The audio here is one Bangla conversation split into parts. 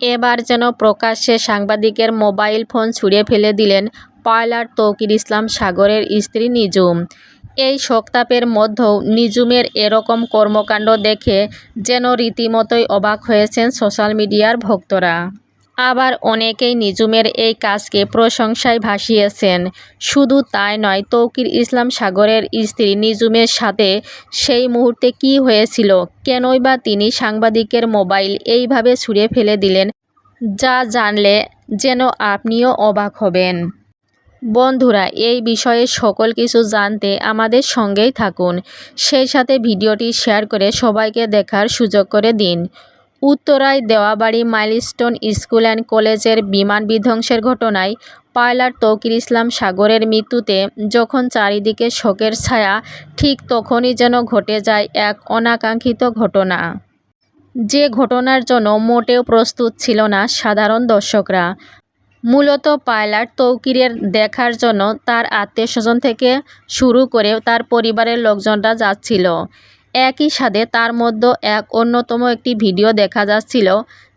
এবার যেন প্রকাশ্যে সাংবাদিকের মোবাইল ফোন ছুঁড়ে ফেলে দিলেন পয়লার তৌকির ইসলাম সাগরের স্ত্রী নিজুম। এই শোকতাপের মধ্যেও নিজুমের এরকম কর্মকাণ্ড দেখে যেন রীতিমতোই অবাক হয়েছেন সোশ্যাল মিডিয়ার ভক্তরা। আবার অনেকেই নিজুমের এই কাজকে প্রশংসায় ভাসিয়েছেন। শুধু তাই নয়, তৌকির ইসলাম সাগরের স্ত্রী নিজুমের সাথে সেই মুহূর্তে কী হয়েছিল, কেনই বা তিনি সাংবাদিকের মোবাইল এইভাবে ছুঁড়ে ফেলে দিলেন, যা জানলে যেন আপনিও অবাক হবেন। বন্ধুরা, এই বিষয়ে সকল কিছু জানতে আমাদের সঙ্গেই থাকুন। সেই সাথে ভিডিওটি শেয়ার করে সবাইকে দেখার সুযোগ করে দিন। উত্তরায় দেওয়াবাড়ি মাইলস্টোন স্কুল অ্যান্ড কলেজের বিমান বিধ্বংসের ঘটনায় পাইলট তৌকির ইসলাম সাগরের মৃত্যুতে যখন চারিদিকে শোকের ছায়া, ঠিক তখনই যেন ঘটে যায় এক অনাকাঙ্ক্ষিত ঘটনা। যে ঘটনার জন্য মোটেও প্রস্তুত ছিল না সাধারণ দর্শকরা। মূলত পাইলট তৌকিরের দেখার জন্য তার আত্মীয়স্বজন থেকে শুরু করে তার পরিবারের লোকজনরা যাচ্ছিল। একই সাথে তার মধ্যে এক অন্যতম একটি ভিডিও দেখা যাচ্ছিল,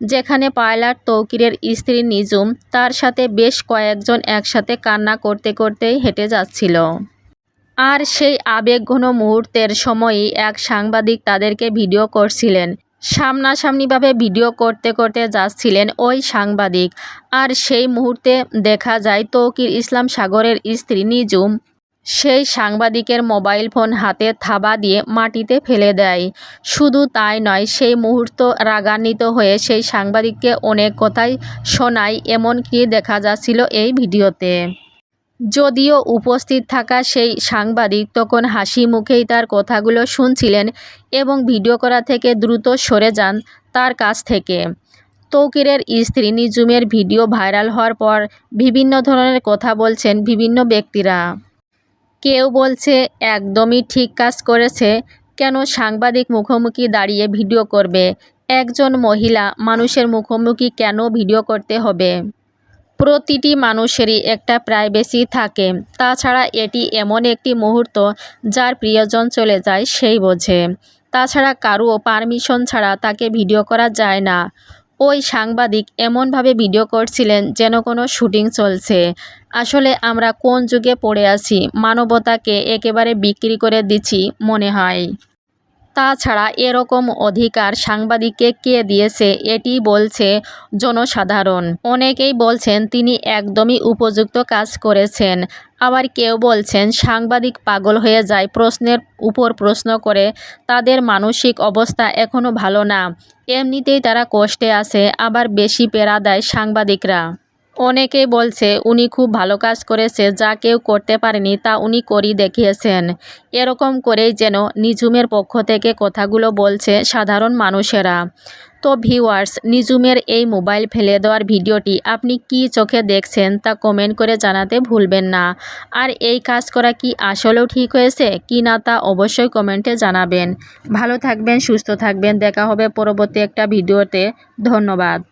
যেখানে পাইলট তৌকিরের স্ত্রী নিজুম তার সাথে বেশ কয়েকজন একসাথে কান্না করতে করতেই হেঁটে যাচ্ছিল। আর সেই আবেগঘন মুহূর্তের সময়ই এক সাংবাদিক তাদেরকে ভিডিও করছিলেন। সামনাসামনিভাবে ভিডিও করতে করতে যাচ্ছিলেন ওই সাংবাদিক। আর সেই মুহূর্তে দেখা যায় তৌকির ইসলাম সাগরের স্ত্রী নিজুম সেই সাংবাদিকের মোবাইল ফোন হাতে থাবা দিয়ে মাটিতে ফেলে দেয়। শুধু তাই নয়, সেই মুহূর্ত রাগান্বিত হয়ে সেই সাংবাদিককে অনেক কথাই শোনায়, এমনকি দেখা যাচ্ছিল এই ভিডিওতে। যদিও উপস্থিত থাকা সেই সাংবাদিক তখন হাসি মুখেই তার কথাগুলো শুনছিলেন এবং ভিডিও করা থেকে দ্রুত সরে যান তার কাছ থেকে। তৌকিরের স্ত্রী নিজুমের ভিডিও ভাইরাল হওয়ার পর বিভিন্ন ধরনের কথা বলছেন বিভিন্ন ব্যক্তিরা। কেউ বলছে, একদমই ঠিক কাজ করেছে। কেন সাংবাদিক মুখোমুখি দাঁড়িয়ে ভিডিও করবে? একজন মহিলা, মানুষের মুখোমুখি কেন ভিডিও করতে হবে? প্রতিটি মানুষেরই একটা প্রাইভেসি থাকে। তাছাড়া এটি এমন একটি মুহূর্ত যার প্রিয়জন চলে যায়, সেই বোঝে। তাছাড়া কারও পারমিশন ছাড়া তাকে ভিডিও করা যায় না। ওই সাংবাদিক এমনভাবে ভিডিও করছিলেন যেন কোনো শুটিং চলছে। আসলে আমরা কোন যুগে পড়ে আছি, মানবতাকে একেবারে বিক্রি করে দিচ্ছি মনে হয়। তাছাড়া এরকম অধিকার সাংবাদিককে কে দিয়েছে এটি বলছে জনসাধারণ। অনেকেই বলছেন তিনি একদমই উপযুক্ত কাজ করেছেন। আবার কেউ বলছেন সাংবাদিক পাগল হয়ে যায় প্রশ্নের উপর প্রশ্ন করে, তাদের মানসিক অবস্থা এখনও ভালো না। এমনিতেই তারা কষ্টে আছে, আবার বেশি পেরা দেয় সাংবাদিকরা। অনেকেই বলছে, উনি খুব ভালো কাজ করেছে, যা কেউ করতে পারেনি, তা উনি করি দেখিয়েছেন। এরকম করেই যেন নিজুমের পক্ষ থেকে কথাগুলো বলছে সাধারণ মানুষেরা। তো ভিউয়ার্স নিজুমের এই মোবাইল ফেলে দেওয়ার ভিডিওটি আপনি কি চোখে দেখছেন তা কমেন্ট করে জানাতে ভুলবেন না। আর এই কাজ করা কি আসলেও ঠিক হয়েছে? কি না তা অবশ্যই কমেন্টে জানাবেন। ভালো থাকবেন, সুস্থ থাকবেন, দেখা হবে পরবর্তী একটা ভিডিওতে। ধন্যবাদ।